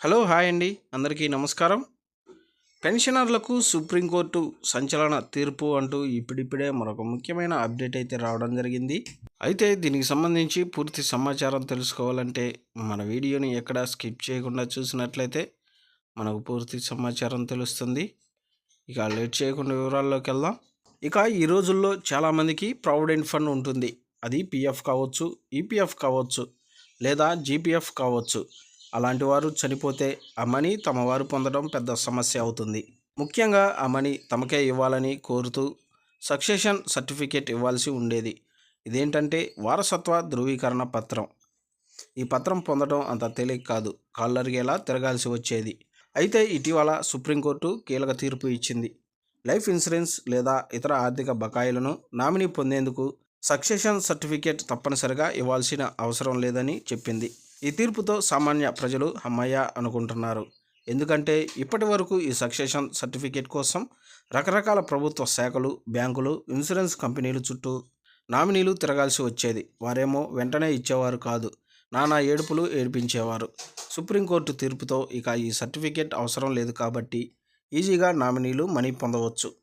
Hello hi అండి. అందరికీ నమస్కారం. పెన్షనర్లకు సుప్రీంకోర్టు సంచలన తీర్పు అంటూ ఇప్పుడిప్పుడే మరొక ముఖ్యమైన అప్డేట్ అయితే రావడం జరిగింది. అయితే దీనికి సంబంధించి పూర్తి సమాచారం తెలుసుకోవాలంటే మన వీడియోని ఎక్కడ స్కిప్ చేయకుండా చూసినట్లయితే మనకు పూర్తి సమాచారం తెలుస్తుంది. ఇక లేట్ చేయకుండా వివరాల్లోకి వెళ్దాం. ఇక ఈ రోజుల్లో చాలామందికి ప్రావిడెంట్ ఫండ్ ఉంటుంది. అది పిఎఫ్ కావచ్చు ఈపీఎఫ్ కావచ్చు లేదా జీపీఎఫ్ కావచ్చు. అలాంటి వారు చనిపోతే ఆ మనీ తమ వారు పొందడం పెద్ద సమస్య అవుతుంది. ముఖ్యంగా ఆ మనీ తమకే ఇవ్వాలని కోరుతూ సక్సెషన్ సర్టిఫికేట్ ఇవ్వాల్సి ఉండేది. ఇదేంటంటే వారసత్వ ధృవీకరణ పత్రం. ఈ పత్రం పొందడం అంత తేలిక కాదు. కాళ్ళరిగేలా తిరగాల్సి వచ్చేది. అయితే ఇటీవల సుప్రీంకోర్టు కీలక తీర్పు ఇచ్చింది. లైఫ్ ఇన్సూరెన్స్ లేదా ఇతర ఆర్థిక బకాయిలను నామినీ పొందేందుకు సక్సెషన్ సర్టిఫికేట్ తప్పనిసరిగా ఇవ్వాల్సిన అవసరం లేదని చెప్పింది. ఈ తీర్పుతో సామాన్య ప్రజలు అమ్మయ్య అనుకుంటున్నారు. ఎందుకంటే ఇప్పటి వరకు ఈ సక్సెషన్ సర్టిఫికేట్ కోసం రకరకాల ప్రభుత్వ శాఖలు బ్యాంకులు ఇన్సూరెన్స్ కంపెనీలు చుట్టూ నామినీలు తిరగాల్సి వచ్చేది. వారేమో వెంటనే ఇచ్చేవారు కాదు. నానా ఏడుపులు ఏడిపించేవారు. సుప్రీంకోర్టు తీర్పుతో ఇక ఈ సర్టిఫికేట్ అవసరం లేదు కాబట్టి ఈజీగా నామినీలు మనీ పొందవచ్చు.